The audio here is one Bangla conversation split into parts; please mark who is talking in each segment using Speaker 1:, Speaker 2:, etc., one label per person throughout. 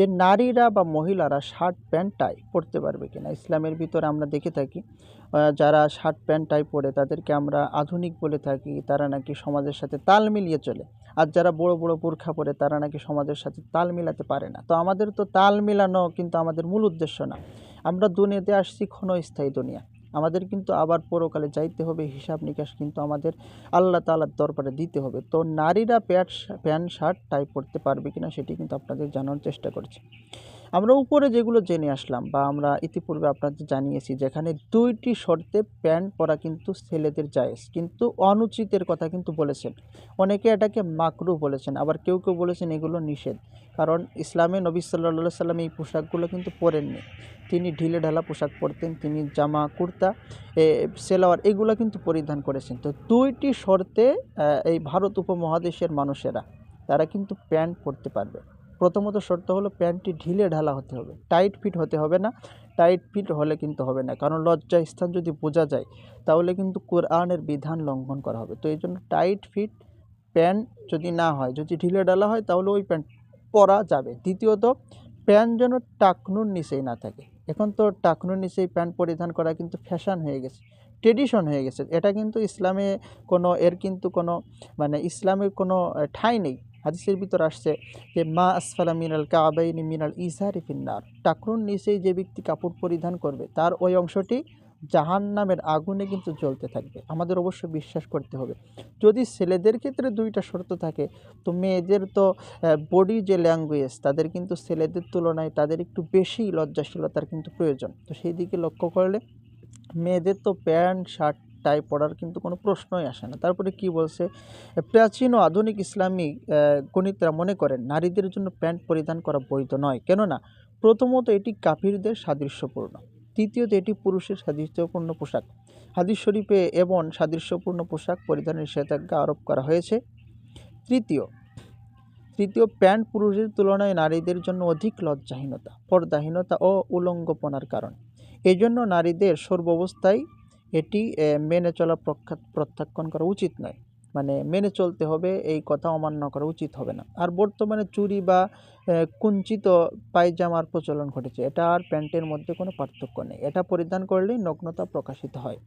Speaker 1: যে নারীরা বা মহিলারা শার্ট, প্যান্ট, টাই পরতে পারবে কিনা। ইসলামের ভিতরে আমরা দেখে থাকি যারা শার্ট, প্যান্ট, টাই পরে তাদেরকে আমরা আধুনিক বলে থাকি, তারা নাকি সমাজের সাথে তাল মিলিয়ে চলে। আর যারা বড় বড় বোরখা পরে তারা নাকি সমাজের সাথে তাল মিলাতে পারে না। তো আমাদের তো তাল মিলানো কিন্তু আমাদের মূল উদ্দেশ্য না। আমরা দুনিয়াতে আসছি ক্ষণস্থায়ী দুনিয়া। আমাদের কিন্তু আবার পরকালে যাইতে হবে, হিসাব নিকাশ কিন্তু আমাদের আল্লাহ তালার দরবারে দিতে হবে। তো নারীরা প্যান্ট প্যান্ট, শার্ট, টাই পরতে পারবে কিনা সেটি কিন্তু আপনাদের জানার চেষ্টা করছি। আমরা উপরে যেগুলো জেনে আসলাম বা আমরা ইতিপূর্বে আপনাদের জানিয়েছি, যেখানে দুইটি শর্তে প্যান্ট পরা কিন্তু ছেলেদের জায়েজ। কিন্তু অনুচিতের কথা কিন্তু বলেছেন। অনেকে এটাকে মাকরু বলেছেন, আবার কেউ কেউ বলেছেন এগুলো নিষেধ। কারণ ইসলামে নবী সাল্লা সাল্লাম এই পোশাকগুলো কিন্তু পরেননি। তিনি ঢিলে ঢালা পোশাক পরতেন তিনি জামা কুর্তা এ, সেলোয়ার এগুলো কিন্তু পরিধান করেছেন। তো দুইটি শর্তে এই ভারত উপমহাদেশের মানুষেরা তারা কিন্তু প্যান্ট পরতে পারবে। প্রথমত শর্ত হলো প্যান্টটি ঢিলে ঢালা হতে হবে। টাইট ফিট হতে হবে না টাইট ফিট হলে কিন্তু হবে না। কারণ লজ্জা স্থান যদি বোঝা যায় তাহলে কিন্তু কোরআনের বিধান লঙ্ঘন করা হবে। তো এই জন্য টাইট ফিট প্যান্ট যদি না হয় যদি ঢিলে ঢালা হয় তাহলে ওই প্যান্ট পরা যাবে। দ্বিতীয়ত প্যান্ট যেন টাকনুর নিচেই না থাকে। এখন তো টাকনুর নিচেই প্যান্ট পরিধান করা কিন্তু ফ্যাশন হয়ে গেছে, ট্রেডিশন হয়ে গেছে। এটা কিন্তু ইসলামে কোনো, এর কিন্তু কোনো মানে ইসলামের কোনো ঠাই নেই। হাদিসের ভিতর আসছে যে, মা আসফালা মিনাল কাবাইনি মিনাল ইজারি ফিন্নার টাকরুন নিচেই যে ব্যক্তি কাপড় পরিধান করবে, তার ওই অংশটি জাহান নামের আগুনে কিন্তু জ্বলতে থাকবে। আমাদের অবশ্য বিশ্বাস করতে হবে। যদি ছেলেদের ক্ষেত্রে দুইটা শর্ত থাকে, তো মেয়েদের তো বডি যে ল্যাঙ্গুয়েজ তাদের কিন্তু ছেলেদের তুলনায় তাদের একটু বেশি লজ্জাশীলতার কিন্তু প্রয়োজন। তো সেই দিকে লক্ষ্য করলে মেয়েদের তো প্যান্ট, শার্ট টাই পরার কিন্তু কোনো প্রশ্নই আসে না। তারপরে কি বলছে? প্রাচীন ও আধুনিক ইসলামী গণিতরা মনে করেন নারীদের জন্য প্যান্ট পরিধান করা বৈধ নয়। কেননা, প্রথমত এটি কাফিরদের সাদৃশ্যপূর্ণ। দ্বিতীয়ত এটি পুরুষের সাদৃশ্যপূর্ণ পোশাক। হাদিস শরীফে এমন সাদৃশ্যপূর্ণ পোশাক পরিধানের নিষেধাজ্ঞা আরোপ করা হয়েছে। তৃতীয় তৃতীয় প্যান্ট পুরুষের তুলনায় নারীদের জন্য অধিক লজ্জাহীনতা, পর্দাহীনতা ও উলঙ্গপনার কারণ। এই জন্য নারীদের সর্বাবস্থায় এটি মেনে চলা প্রখ্যাত প্রত্যাখ্যান করা উচিত নয়। মানে মেনে চলতে হবে, এই কথা অমান্য করা উচিত হবে না। আর বর্তমানে চুরি বা কুঞ্চিত পায়জামার প্রচলন ঘটেছে। এটা আর প্যান্টের মধ্যে কোনো পার্থক্য নেই। এটা পরিধান করলেই নগ্নতা প্রকাশিত হয়।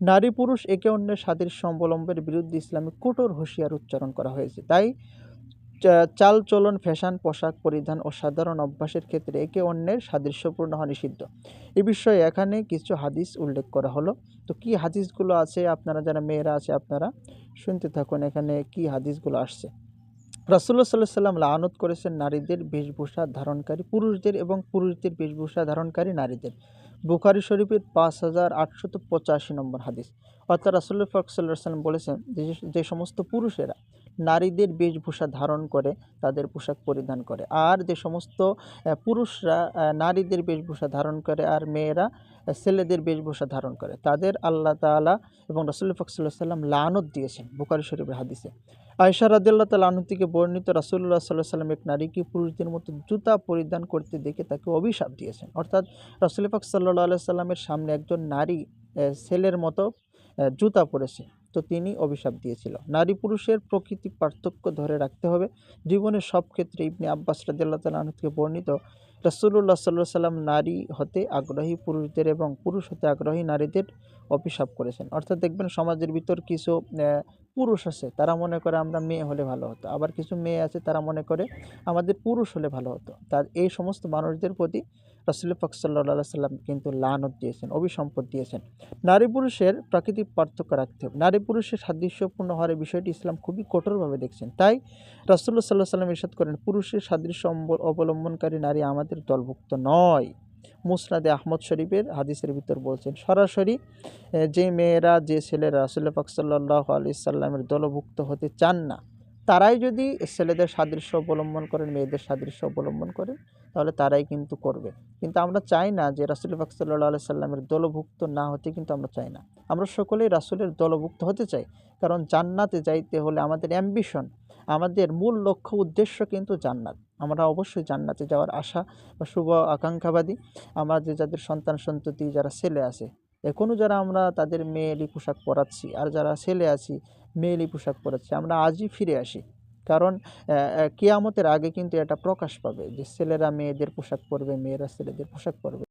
Speaker 1: নারী পুরুষ একে অন্যের স্বাধীন সম্বলম্বের বিরুদ্ধে ইসলামে কঠোর হুঁশিয়ার উচ্চারণ করা হয়েছে। তাই চালচলন, ফ্যাশন, পোশাক পরিধান ও সাধারণ অভ্যাসের ক্ষেত্রে একে অন্যের সাদৃশ্যপূর্ণ হওয়া নিষিদ্ধ। এ বিষয়ে এখানে কিছু হাদিস উল্লেখ করা হলো। তো কি হাদিসগুলো আছে? আপনারা যারা মেয়েরা আছে, আপনারা শুনতে থাকুন এখানে কি হাদিসগুলো আসছে। রাসুল্লাহ সাল্লাহ সাল্লাম লানত করেছেন নারীদের বেশভূষা ধারণকারী পুরুষদের এবং পুরুষদের বেশভূষা ধারণকারী নারীদের। বুখারি শরীফের পাঁচ হাজার আটশত পঁচাশি নম্বর হাদিস। অর্থাৎ রাসুল্লাহ ফাকসাল্লাম বলেছেন যে যে সমস্ত পুরুষেরা নারীদের বেশভূষা ধারণ করে, তাদের পোশাক পরিধান করে। আর যে সমস্ত পুরুষরা নারীদের বেশভূষা ধারণ করে আর মেয়েরা ছেলেদের বেশভূষা ধারণ করে, তাদের আল্লাহ তাআলা এবং রাসুল্লাহ ফাক সাল্লাহ সাল্লাম লানত দিয়েছেন বুখারি শরীফের হাদিসে। আয়সা রাদিল্লাহ তাল থেকে বর্ণিত রাসুল্লাহ সাল্লাহ সাল্লাম এক নারীকে পুরুষদের মতো জুতা পরিধান করতে দেখে তাকে অভিশাপ দিয়েছেন? অর্থাৎ রাসুল পাক সাল্লাহ আল্লাহ সাল্লামের সামনে একজন নারী ছেলের মতো জুতা পরেছে। তো তিনি অভিশাপ দিয়েছিল। নারী পুরুষের প্রকৃতি পার্থক্য ধরে রাখতে হবে। জীবনের সব ক্ষেত্রে ইবনে আব্বাস রাজিয়াল্লাহ তাল থেকে বর্ণিত রসুল্লাহ সাল্লাহ সাল্লাম নারী হতে আগ্রহী পুরুষদের এবং পুরুষ হতে আগ্রহী নারীদের অভিশাপ করেছেন। অর্থাৎ দেখবেন সমাজের ভিতর কিছু পুরুষ আছে, তারা মনে করে আমরা মেয়ে হলে ভালো হতো। আবার কিছু মেয়ে আছে, তারা মনে করে আমাদের পুরুষ হলে ভালো হতো। তার এই সমস্ত মানুষদের প্রতি রাসুল পাক সাল্লাহ সাল্লাম কিন্তু লানত দিয়েছেন, অভিসম্পদ দিয়েছেন। নারী পুরুষের প্রাকৃতিক পার্থক্য রাখতে হবে। নারী পুরুষের সাদৃশ্যপূর্ণ হওয়ার বিষয়টি ইসলাম খুবই কঠোরভাবে দেখছেন। তাই রাসুল্লাহ সাল্লাহ সাল্লাম ইরশাদ করেন, পুরুষের সাদৃশ্য অবলম্বনকারী নারী আমাদের দলভুক্ত নয়। মুসনাদে আহমদ শরীফের হাদিসের ভিতর বলছেন, সরাসরি যে মেয়েরা, যে ছেলেরা রাসুল্লাহ পাক সাল্লাহ আলি সাল্লামের দলভুক্ত হতে চান না তারাই যদি ছেলেদের সাদৃশ্য অবলম্বন করেন, মেয়েদের সাদৃশ্য অবলম্বন করেন, তাহলে তারাই কিন্তু করবে। কিন্তু আমরা চাই না যে রাসুল পাক সাল্লাহ সাল্লামের দলভুক্ত না হতে, কিন্তু আমরা চাই না। আমরা সকলেই রাসুলের দলভুক্ত হতে চাই। কারণ জান্নাতে যাইতে হলে আমাদের অ্যাম্বিশন আমাদের মূল লক্ষ্য, উদ্দেশ্য কিন্তু জান্নাত। আমরা অবশ্যই জান্নাতে যাওয়ার আশা বা শুভ আকাঙ্ক্ষাবাদী। আমাদের যাদের সন্তান সন্ততি যারা ছেলে আছে এখনও যারা আমরা তাদের মেয়েলি পোশাক পরাচ্ছি আর যারা ছেলে আছি মেয়েলি পোশাক পরাচ্ছি আমরা আজই ফিরে আসি। কারণ আহ, আগে কিন্তু এটা প্রকাশ পাবে যে ছেলেরা মেয়েদের পোশাক পরবে মেয়েরা ছেলেদের পোশাক পরবে।